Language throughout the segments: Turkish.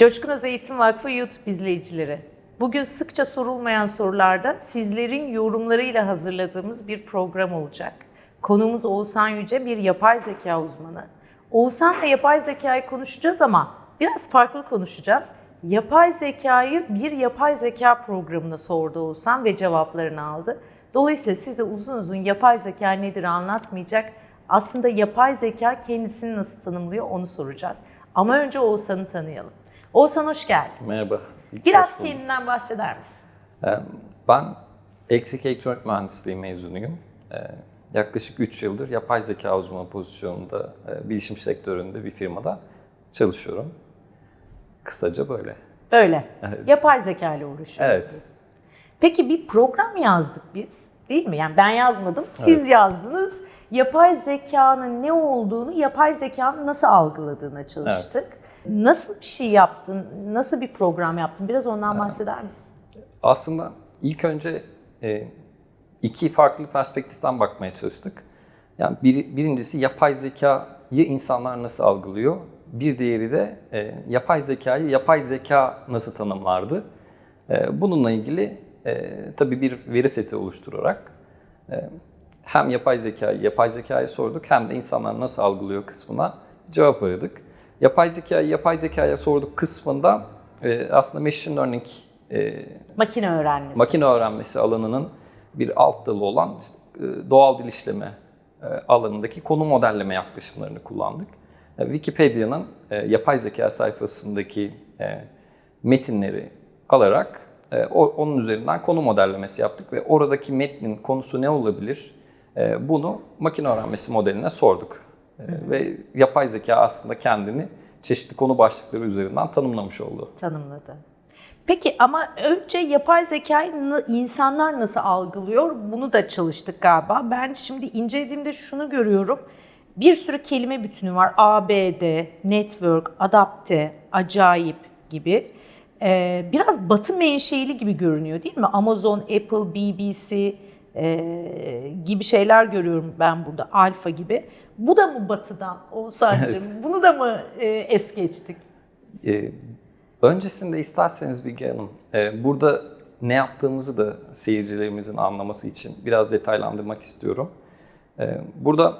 Coşkun Öz Eğitim Vakfı YouTube izleyicileri. Bugün sıkça sorulmayan sorularda sizlerin yorumlarıyla hazırladığımız bir program olacak. Konuğumuz Oğuzhan Yüce bir yapay zeka uzmanı. Oğuzhan'la yapay zekayı konuşacağız ama biraz farklı konuşacağız. Yapay zekayı bir yapay zeka programına sordu Oğuzhan ve cevaplarını aldı. Dolayısıyla size uzun uzun yapay zeka nedir anlatmayacak. Aslında yapay zeka kendisini nasıl tanımlıyor onu soracağız. Ama önce Oğuzhan'ı tanıyalım. Oğuzhan hoş geldin. Merhaba. Biraz kendinden bahseder misin? Ee, Ben elektrik elektronik mühendisliği mezunuyum. Ee, Yaklaşık 3 yıldır yapay zeka uzmanı pozisyonunda e, bilişim sektöründe bir firmada çalışıyorum. Kısaca böyle. Böyle. Evet. Yapay zeka ile uğraşıyoruz. Evet. Peki bir program yazdık biz değil mi? Yani ben yazmadım, siz yazdınız. Yapay zekanın ne olduğunu, yapay zekanın nasıl algıladığına çalıştık. Nasıl bir şey yaptın? Nasıl bir program yaptın? Biraz ondan bahseder misin? Aslında ilk önce e, iki farklı perspektiften bakmaya çalıştık. Yani bir, birincisi yapay zekayı insanlar nasıl algılıyor? Bir diğeri de e, yapay zekayı yapay zeka nasıl tanımlardı? E, bununla ilgili e, tabii bir veri seti oluşturarak e, hem yapay zekayı yapay zekaya sorduk hem de insanlar nasıl algılıyor kısmına cevap aradık. Yapay zekayı yapay zekaya sorduk kısmında e, aslında machine learning e, Makine öğrenmesi. makine öğrenmesi alanının bir alt dalı olan işte, e, doğal dil işleme e, alanındaki konu modelleme yaklaşımlarını kullandık. E, Wikipedia'nın e, yapay zeka sayfasındaki e, metinleri alarak e, o- onun üzerinden konu modellemesi yaptık ve oradaki metnin konusu ne olabilir? E, Bunu makine öğrenmesi modeline sorduk. E, Ve yapay zeka aslında kendini çeşitli konu başlıkları üzerinden tanımlamış oldu. tanımladı. Peki ama önce yapay zekayı insanlar nasıl algılıyor? Bunu da çalıştık galiba. Ben şimdi incelediğimde şunu görüyorum. Bir sürü kelime bütünü var. ABD, network, adapte, acayip gibi. Ee, biraz batı menşeili gibi görünüyor değil mi? Amazon, Apple, BBC e, gibi şeyler görüyorum ben burada. Alfa gibi. Bu da mı batıdan Oğuzhan'cığım? Bunu da mı e, es geçtik? Ee, öncesinde isterseniz Bilge Hanım, e, burada ne yaptığımızı da seyircilerimizin anlaması için biraz detaylandırmak istiyorum. E, burada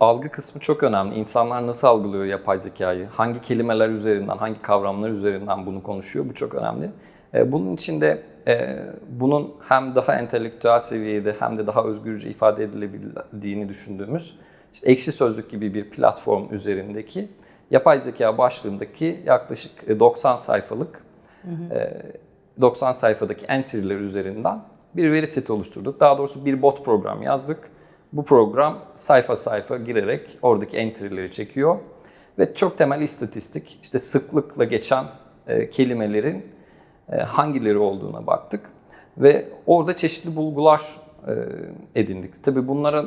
algı kısmı çok önemli. İnsanlar nasıl algılıyor yapay zekayı? Hangi kelimeler üzerinden, hangi kavramlar üzerinden bunu konuşuyor? Bu çok önemli. E, bunun için de e, bunun hem daha entelektüel seviyede hem de daha özgürce ifade edilebildiğini düşündüğümüz işte Ekşi Sözlük gibi bir platform üzerindeki yapay zeka başlığındaki yaklaşık e, 90 sayfalık e, 90 sayfadaki entry'ler üzerinden bir veri seti oluşturduk. Daha doğrusu bir bot program yazdık. Bu program sayfa sayfa girerek oradaki entry'leri çekiyor ve çok temel istatistik, işte sıklıkla geçen e, kelimelerin e, hangileri olduğuna baktık ve orada çeşitli bulgular e, edindik. Tabii bunlara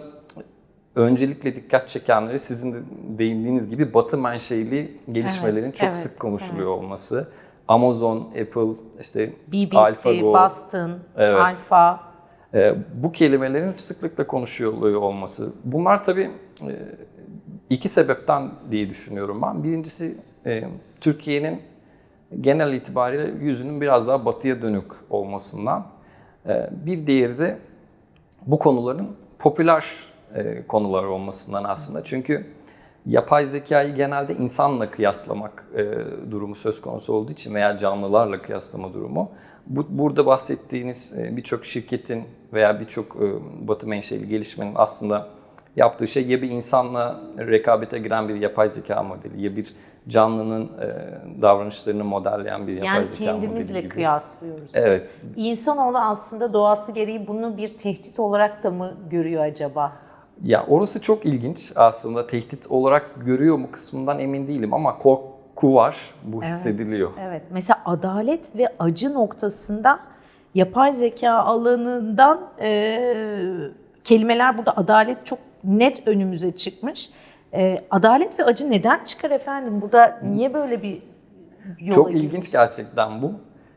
öncelikle dikkat çekenleri sizin de değindiğiniz gibi batı menşeli gelişmelerin Evet, çok evet, sık konuşuluyor olması. Amazon, Apple, işte BBC, AlphaGo, Boston, Evet. Alfa. e, bu kelimelerin sıklıkla konuşuluyor olması. Bunlar tabii e, iki sebepten diye düşünüyorum ben. Birincisi e, Türkiye'nin genel itibariyle yüzünün biraz daha batıya dönük olmasından. E, bir diğeri de bu konuların popüler e, konular olmasından aslında. Çünkü yapay zekayı genelde insanla kıyaslamak e, durumu söz konusu olduğu için veya canlılarla kıyaslama durumu. Bu, burada bahsettiğiniz birçok şirketin veya birçok batı menşeli gelişmenin aslında yaptığı şey ya bir insanla rekabete giren bir yapay zeka modeli ya bir canlının e, davranışlarını modelleyen bir yapay Yani zeka modeli kendimizle gibi. kıyaslıyoruz. Evet, İnsanoğlu aslında doğası gereği bunu bir tehdit olarak da mı görüyor acaba? Ya orası çok ilginç aslında tehdit olarak görüyor mu kısmından emin değilim ama korku var bu hissediliyor. Evet. Mesela adalet ve acı noktasında yapay zeka alanından e, kelimeler burada adalet çok net önümüze çıkmış. E, adalet ve acı neden çıkar efendim? Burada niye böyle bir yola Çok gidiyor? ilginç gerçekten bu.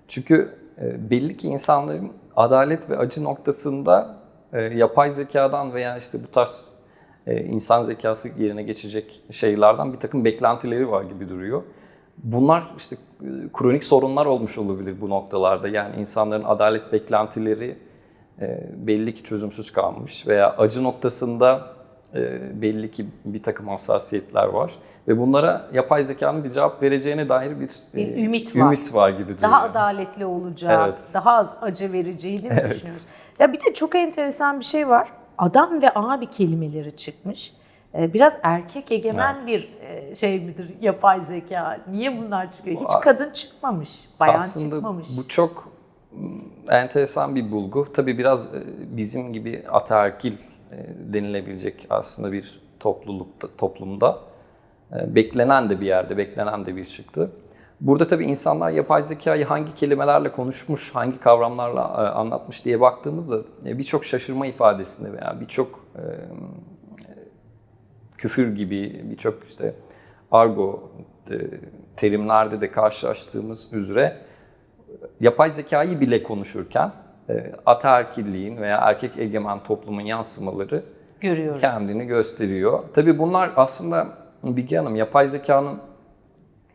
Çünkü e, belli ki insanların adalet ve acı noktasında e, yapay zekadan veya işte bu tarz e, insan zekası yerine geçecek şeylerden bir takım beklentileri var gibi duruyor. Bunlar işte kronik sorunlar olmuş olabilir bu noktalarda. Yani insanların adalet beklentileri belli ki çözümsüz kalmış veya acı noktasında belli ki bir takım hassasiyetler var ve bunlara yapay zekanın bir cevap vereceğine dair bir, Bir e, ümit var. ümit var gibi duruyor. Daha adaletli olacak, Evet. daha az acı vereceğini mi düşünüyoruz? Ya bir de çok enteresan bir şey var. Adam ve abi kelimeleri çıkmış. Ee, Biraz erkek egemen Evet. bir e, şey midir yapay zeka? Niye bunlar çıkıyor? Hiç kadın çıkmamış, bayan Aslında çıkmamış. bu çok enteresan bir bulgu. Tabii biraz e, bizim gibi ataerkil e, denilebilecek aslında bir toplulukta, toplumda e, beklenen de bir yerde, beklenen de bir çıktı. Burada tabii insanlar yapay zekayı hangi kelimelerle konuşmuş, hangi kavramlarla e, anlatmış diye baktığımızda e, birçok şaşırma ifadesinde veya birçok e, küfür gibi birçok işte argo e, terimlerde de karşılaştığımız üzere yapay zekayı bile konuşurken e, ataerkilliğin veya erkek egemen toplumun yansımaları Görüyoruz. kendini gösteriyor. Tabii bunlar aslında Bilge Hanım yapay zekanın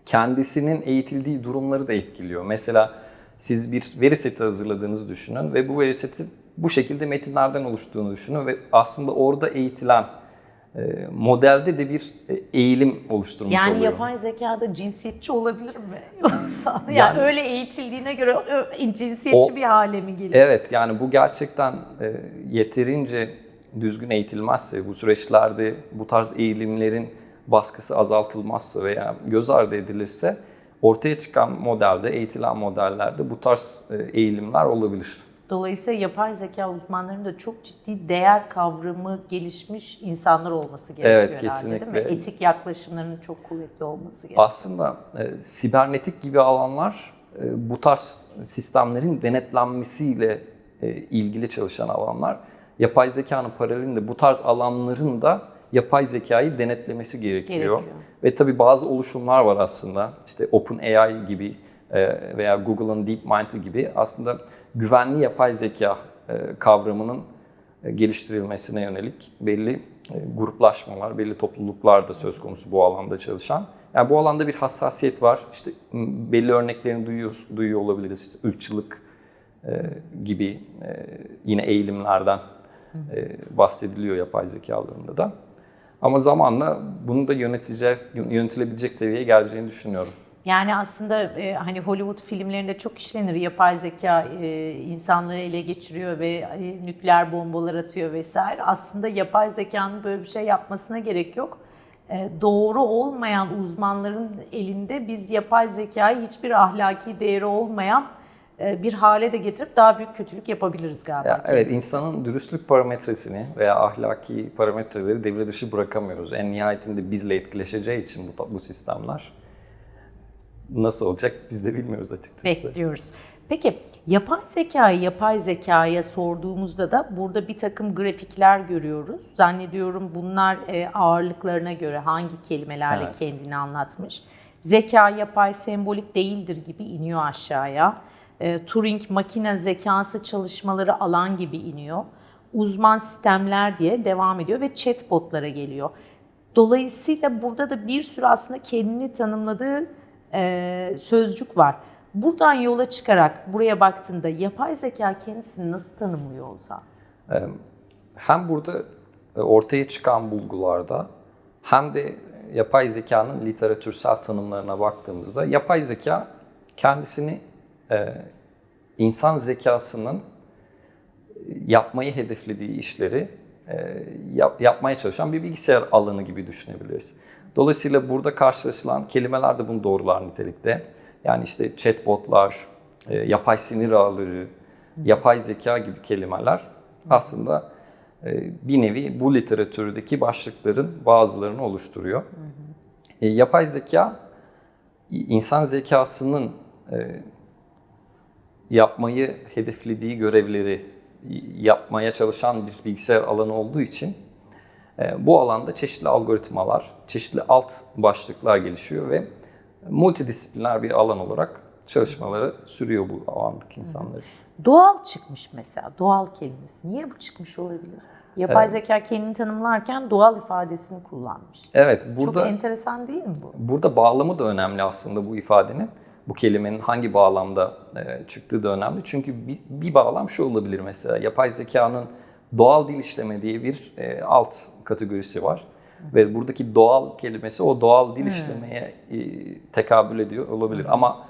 kendisinin eğitildiği durumları da etkiliyor. Mesela siz bir veri seti hazırladığınızı düşünün ve bu veri seti bu şekilde metinlerden oluştuğunu düşünün ve aslında orada eğitilen e, modelde de bir e, eğilim oluşturmuş Yani oluyor. yapay zekada cinsiyetçi olabilir mi? Yoksa yani, Yani- öyle eğitildiğine göre cinsiyetçi O- bir hale mi geliyor? Evet yani bu gerçekten e, yeterince düzgün eğitilmezse, bu süreçlerde bu tarz eğilimlerin baskısı azaltılmazsa veya göz ardı edilirse ortaya çıkan modelde, eğitilen modellerde bu tarz e, eğilimler olabilir. Dolayısıyla yapay zeka uzmanlarının da çok ciddi değer kavramı gelişmiş insanlar olması gerekiyor Evet, herhalde kesinlikle. değil mi? Etik yaklaşımlarının çok kuvvetli olması gerekiyor. Aslında e, sibernetik gibi alanlar e, bu tarz sistemlerin denetlenmesiyle e, ilgili çalışan alanlar. Yapay zekanın paralelinde bu tarz alanların da yapay zekayı denetlemesi gerekiyor. Gerekiyor. Ve tabii bazı oluşumlar var aslında. İşte OpenAI gibi e, veya Google'ın DeepMind gibi aslında güvenli yapay zeka e, kavramının e, geliştirilmesine yönelik belli e, gruplaşmalar, belli topluluklar da söz konusu bu alanda çalışan. Yani bu alanda bir hassasiyet var. İşte belli örneklerini duyuyor, duyuyor olabiliriz. İşte ırkçılık gibi yine eğilimlerden bahsediliyor yapay zekalarında da. Ama zamanla bunu da yöneteceği, yönetilebilecek seviyeye geleceğini düşünüyorum. Yani aslında e, hani Hollywood filmlerinde çok işlenir yapay zeka e, insanlığı ele geçiriyor ve e, nükleer bombalar atıyor vesaire. Aslında yapay zekanın böyle bir şey yapmasına gerek yok. E, doğru olmayan uzmanların elinde biz yapay zekayı hiçbir ahlaki değeri olmayan e, bir hale de getirip daha büyük kötülük yapabiliriz galiba. Ya, evet, insanın dürüstlük parametresini veya ahlaki parametreleri devre dışı bırakamıyoruz. En nihayetinde bizle etkileşeceği için bu, bu sistemler. Nasıl olacak biz de bilmiyoruz açıkçası. Bekliyoruz. Peki yapay zekayı yapay zekaya sorduğumuzda da burada bir takım grafikler görüyoruz. Zannediyorum bunlar e, ağırlıklarına göre hangi kelimelerle Evet. kendini anlatmış. Zeka yapay sembolik değildir gibi iniyor aşağıya. E, Turing makine zekası çalışmaları alan gibi iniyor. Uzman sistemler diye devam ediyor ve chatbotlara geliyor. Dolayısıyla burada da bir sürü aslında kendini tanımladığı e, sözcük var. Buradan yola çıkarak buraya baktığında yapay zeka kendisini nasıl tanımlıyor olsa? Hem burada e, ortaya çıkan bulgularda hem de yapay zekanın literatürsel tanımlarına baktığımızda yapay zeka kendisini e, insan zekasının yapmayı hedeflediği işleri e, yap- yapmaya çalışan bir bilgisayar alanı gibi düşünebiliriz. Dolayısıyla burada karşılaşılan kelimeler de bunu doğrular nitelikte. Yani işte chatbotlar, e, yapay sinir ağları, yapay zeka gibi kelimeler aslında e, bir nevi bu literatürdeki başlıkların bazılarını oluşturuyor. E, yapay zeka insan zekasının yapmayı hedeflediği görevleri yapmaya çalışan bir bilgisayar alanı olduğu için bu alanda çeşitli algoritmalar, çeşitli alt başlıklar gelişiyor ve multidisipliner bir alan olarak çalışmaları sürüyor bu alandaki insanları. Doğal çıkmış mesela, doğal kelimesi. Niye bu çıkmış olabilir? Yapay zeka kendini tanımlarken doğal ifadesini kullanmış. Evet, burada Çok enteresan değil mi bu? burada bağlamı da önemli aslında bu ifadenin. Bu kelimenin hangi bağlamda e, çıktığı da önemli. Çünkü bir, bir bağlam şu olabilir mesela. Yapay zekanın doğal dil işleme diye bir e, alt kategorisi var. Ve buradaki doğal kelimesi o doğal dil işlemeye e, tekabül ediyor olabilir. Ama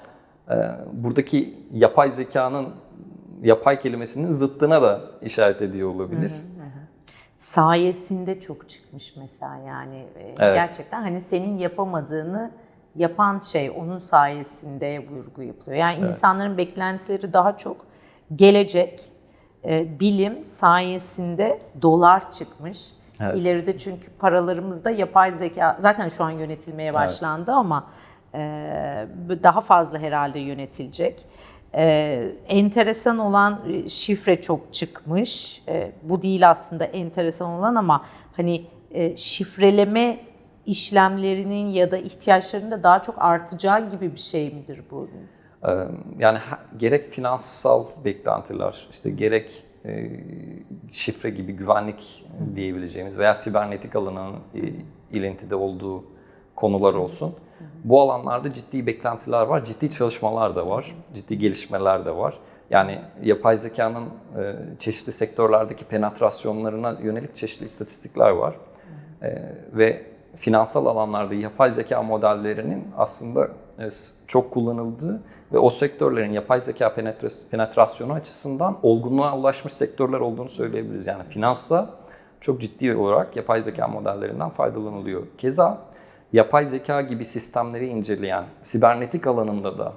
e, buradaki yapay zekanın yapay kelimesinin zıttına da işaret ediyor olabilir. sayesinde çok çıkmış mesela yani E, Evet. gerçekten hani senin yapamadığını yapan şey onun sayesinde vurgu yapılıyor. Yani insanların beklentileri daha çok gelecek e, bilim sayesinde dolar çıkmış. Evet. İleride çünkü paralarımızda yapay zeka zaten şu an yönetilmeye başlandı ama e, daha fazla herhalde yönetilecek. E, enteresan olan şifre çok çıkmış. Bu değil aslında enteresan olan ama hani e, şifreleme işlemlerinin ya da ihtiyaçlarının da daha çok artacağı gibi bir şey midir bu? Yani gerek finansal beklentiler, işte gerek şifre gibi güvenlik diyebileceğimiz veya sibernetik alanının e, ilintide olduğu konular olsun. Bu alanlarda ciddi beklentiler var, ciddi çalışmalar da var, ciddi gelişmeler de var. Yani yapay zekanın çeşitli sektörlerdeki penetrasyonlarına yönelik çeşitli istatistikler var. Ve finansal alanlarda yapay zeka modellerinin aslında çok kullanıldığı ve o sektörlerin yapay zeka penetra- penetrasyonu açısından olgunluğa ulaşmış sektörler olduğunu söyleyebiliriz. Yani finansta çok ciddi olarak yapay zeka modellerinden faydalanılıyor. Keza yapay zeka gibi sistemleri inceleyen sibernetik alanında da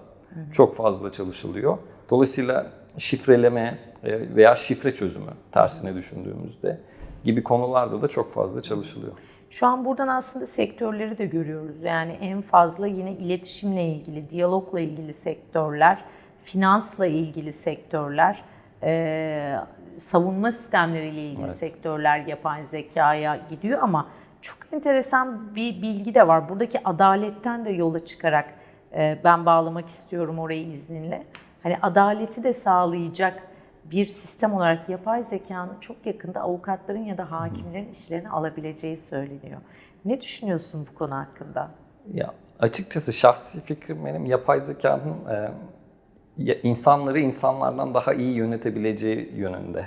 çok fazla çalışılıyor. Dolayısıyla şifreleme e, veya şifre çözümü tersine düşündüğümüzde gibi konularda da çok fazla çalışılıyor. Şu an buradan aslında sektörleri de görüyoruz. Yani en fazla yine iletişimle ilgili, diyalogla ilgili sektörler, finansla ilgili sektörler, eee, savunma sistemleriyle ilgili Evet. sektörler yapay zekaya gidiyor ama çok enteresan bir bilgi de var. Buradaki adaletten de yola çıkarak eee, ben bağlamak istiyorum orayı izninle. Hani adaleti de sağlayacak bir sistem olarak yapay zekanın çok yakında avukatların ya da hakimlerin işlerini alabileceği söyleniyor. Ne düşünüyorsun bu konu hakkında? Ya açıkçası şahsi fikrim benim yapay zekanın e, insanları insanlardan daha iyi yönetebileceği yönünde.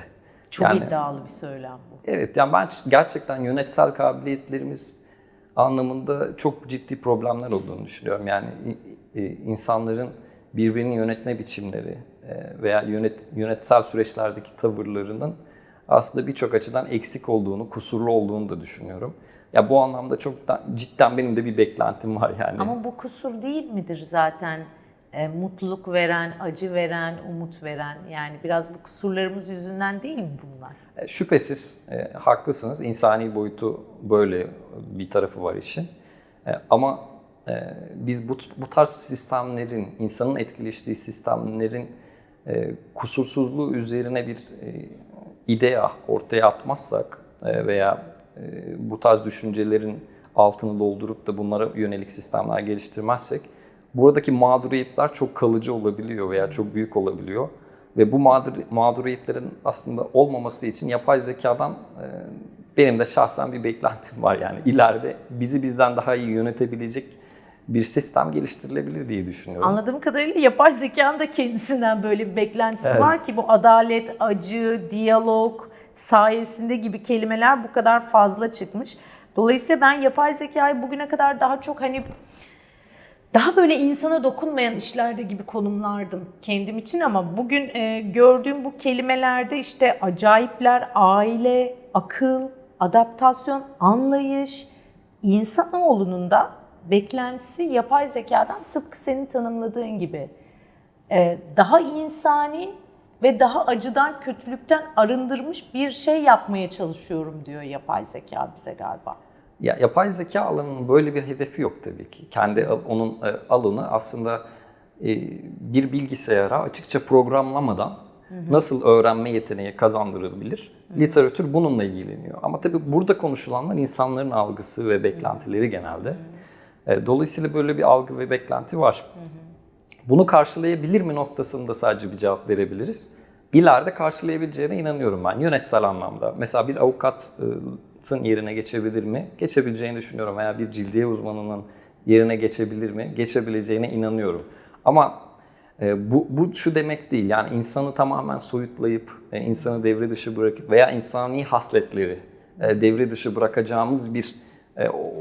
Çok Yani- iddialı bir söylem bu. Evet yani ben gerçekten yönetsel kabiliyetlerimiz anlamında çok ciddi problemler olduğunu düşünüyorum. Yani insanların birbirini yönetme biçimleri veya yönet, yönetsel süreçlerdeki tavırlarının aslında birçok açıdan eksik olduğunu, kusurlu olduğunu da düşünüyorum. Ya bu anlamda çok da, cidden benim de bir beklentim var yani. Ama bu kusur değil midir zaten e, mutluluk veren, acı veren, umut veren? Yani biraz bu kusurlarımız yüzünden değil mi bunlar? E, Şüphesiz e, haklısınız. İnsani boyutu böyle bir tarafı var işin. E, ama e, biz bu, bu tarz sistemlerin, insanın etkileştiği sistemlerin e, kusursuzluğu üzerine bir e, idea ortaya atmazsak e, veya e, bu tarz düşüncelerin altını doldurup da bunlara yönelik sistemler geliştirmezsek buradaki mağduriyetler çok kalıcı olabiliyor veya çok büyük olabiliyor. Ve bu mağdur, mağduriyetlerin aslında olmaması için yapay zekadan e, benim de şahsen bir beklentim var. Yani ileride bizi bizden daha iyi yönetebilecek bir sistem geliştirilebilir diye düşünüyorum. Anladığım kadarıyla yapay zekanın da kendisinden böyle bir beklentisi Evet. var ki bu adalet, acı, diyalog sayesinde gibi kelimeler bu kadar fazla çıkmış. Dolayısıyla ben yapay zekayı bugüne kadar daha çok hani daha böyle insana dokunmayan işlerde gibi konumlardım kendim için ama bugün e, gördüğüm bu kelimelerde işte acayipler, aile, akıl, adaptasyon, anlayış, insanoğlunun da beklentisi yapay zekadan tıpkı senin tanımladığın gibi e, daha insani ve daha acıdan, kötülükten arındırmış bir şey yapmaya çalışıyorum diyor yapay zeka bize galiba. Ya, yapay zeka alanının böyle bir hedefi yok tabii ki. Kendi onun e, alanı aslında e, bir bilgisayara açıkça programlamadan nasıl öğrenme yeteneği kazandırılabilir? Literatür bununla ilgileniyor. Ama tabii burada konuşulanlar insanların algısı ve beklentileri genelde. E, Dolayısıyla böyle bir algı ve beklenti var. Bunu karşılayabilir mi noktasında sadece bir cevap verebiliriz. ileride karşılayabileceğine inanıyorum ben yönetsel anlamda. Mesela bir avukatın yerine geçebilir mi? Geçebileceğini düşünüyorum veya bir cildiye uzmanının yerine geçebilir mi? Geçebileceğine inanıyorum. Ama e, bu, bu şu demek değil yani insanı tamamen soyutlayıp e, insanı devre dışı bırakıp veya insani hasletleri devre dışı bırakacağımız bir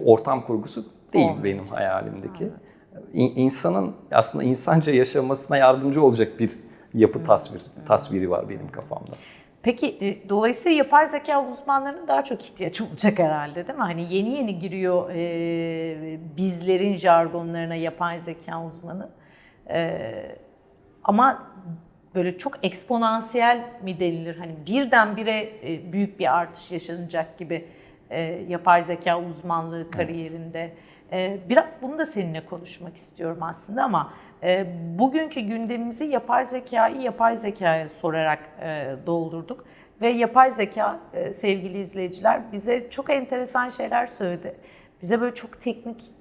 ortam kurgusu değil Olmayacak. benim hayalimdeki. İ- İnsanın aslında insanca yaşamasına yardımcı olacak bir yapı tasvir tasviri var benim kafamda. Peki e, dolayısıyla yapay zeka uzmanlarına daha çok ihtiyaç olacak herhalde değil mi? Hani yeni yeni giriyor e, bizlerin jargonlarına yapay zeka uzmanı. E, ama böyle çok eksponansiyel mi denilir? Hani birdenbire e, büyük bir artış yaşanacak gibi e, yapay zeka uzmanlığı kariyerinde. E, biraz bunu da seninle konuşmak istiyorum aslında ama e, bugünkü gündemimizi yapay zekayı yapay zekaya sorarak e, doldurduk. Ve yapay zeka e, sevgili izleyiciler bize çok enteresan şeyler söyledi. Bize böyle çok teknik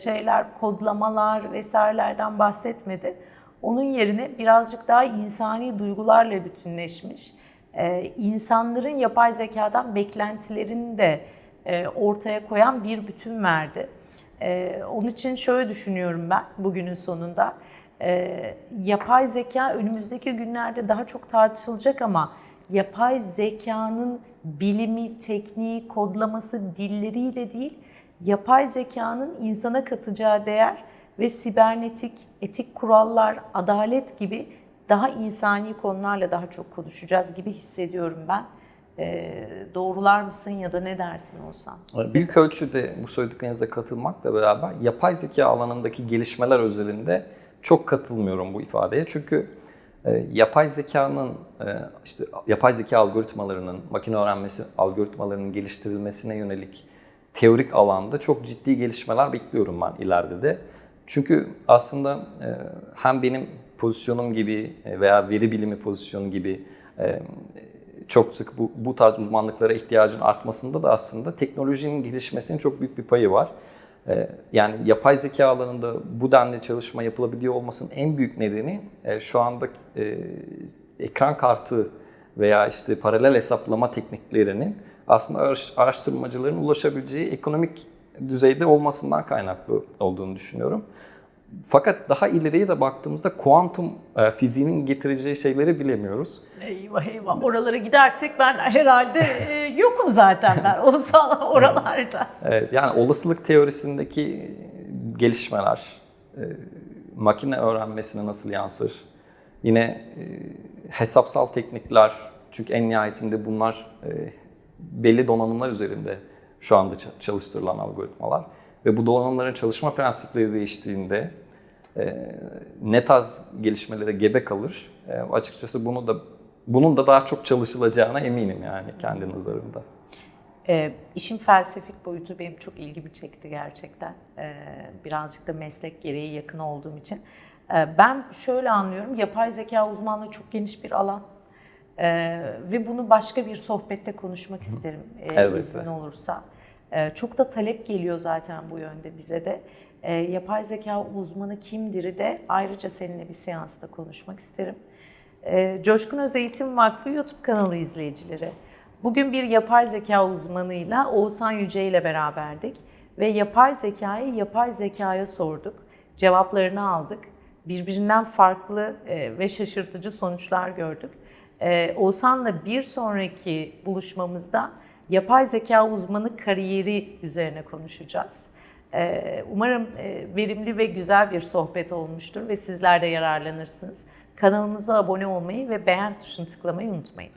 şeyler, kodlamalar vesairelerden bahsetmedi. Onun yerine birazcık daha insani duygularla bütünleşmiş, insanların yapay zekadan beklentilerini de ortaya koyan bir bütün verdi. E, onun için şöyle düşünüyorum ben bugünün sonunda. E, yapay zeka önümüzdeki günlerde daha çok tartışılacak ama yapay zekanın bilimi, tekniği, kodlaması, dilleriyle değil, yapay zekanın insana katacağı değer ve sibernetik, etik kurallar, adalet gibi daha insani konularla daha çok konuşacağız gibi hissediyorum ben. Ee, doğrular mısın ya da ne dersin olsan? Büyük ölçüde bu söylediklerinize katılmakla beraber yapay zeka alanındaki gelişmeler özelinde çok katılmıyorum bu ifadeye. Çünkü e, yapay zekanın e, işte yapay zeka algoritmalarının, makine öğrenmesi algoritmalarının geliştirilmesine yönelik teorik alanda çok ciddi gelişmeler bekliyorum ben ileride de. Çünkü aslında e, hem benim pozisyonum gibi e, veya veri bilimi pozisyonu gibi e, çok sık bu, bu tarz uzmanlıklara ihtiyacın artmasında da aslında teknolojinin gelişmesinin çok büyük bir payı var. Ee, Yani yapay zeka alanında bu denli çalışma yapılabiliyor olmasının en büyük nedeni e, şu anda e, ekran kartı veya işte paralel hesaplama tekniklerinin aslında araş- araştırmacıların ulaşabileceği ekonomik düzeyde olmasından kaynaklı olduğunu düşünüyorum. Fakat daha ileriye de baktığımızda kuantum e, fiziğinin getireceği şeyleri bilemiyoruz. Eyvah eyvah oralara gidersek ben herhalde e, yokum zaten ben olsam oralarda. Evet, yani olasılık teorisindeki gelişmeler, e, makine öğrenmesine nasıl yansır? Yine hesapsal teknikler, çünkü en nihayetinde bunlar belli donanımlar üzerinde şu anda ça- çalıştırılan algoritmalar. Ve bu donanımların çalışma prensipleri değiştiğinde e, ne tarz gelişmelere gebe kalır? E, açıkçası bunu da bunun da daha çok çalışılacağına eminim yani kendi nazarımda. Ee, işin felsefik boyutu benim çok ilgimi çekti gerçekten. Ee, birazcık da meslek gereği yakın olduğum için. Ee, ben şöyle anlıyorum, yapay zeka uzmanlığı çok geniş bir alan. Ee, ve bunu başka bir sohbette konuşmak isterim e, izin olursa. Ee, çok da talep geliyor zaten bu yönde bize de. Ee, yapay zeka uzmanı kimdir'i de ayrıca seninle bir seansta konuşmak isterim. Ee, Coşkun Öz Eğitim Vakfı YouTube kanalı izleyicileri. Bugün bir yapay zeka uzmanıyla Oğuzhan Yüce ile beraberdik ve yapay zekayı yapay zekaya sorduk. Cevaplarını aldık. Birbirinden farklı e, ve şaşırtıcı sonuçlar gördük. Oğuzhan'la bir sonraki buluşmamızda yapay zeka uzmanı kariyeri üzerine konuşacağız. Ee, Umarım e, verimli ve güzel bir sohbet olmuştur ve sizler de yararlanırsınız. Kanalımıza abone olmayı ve beğen tuşunu tıklamayı unutmayın.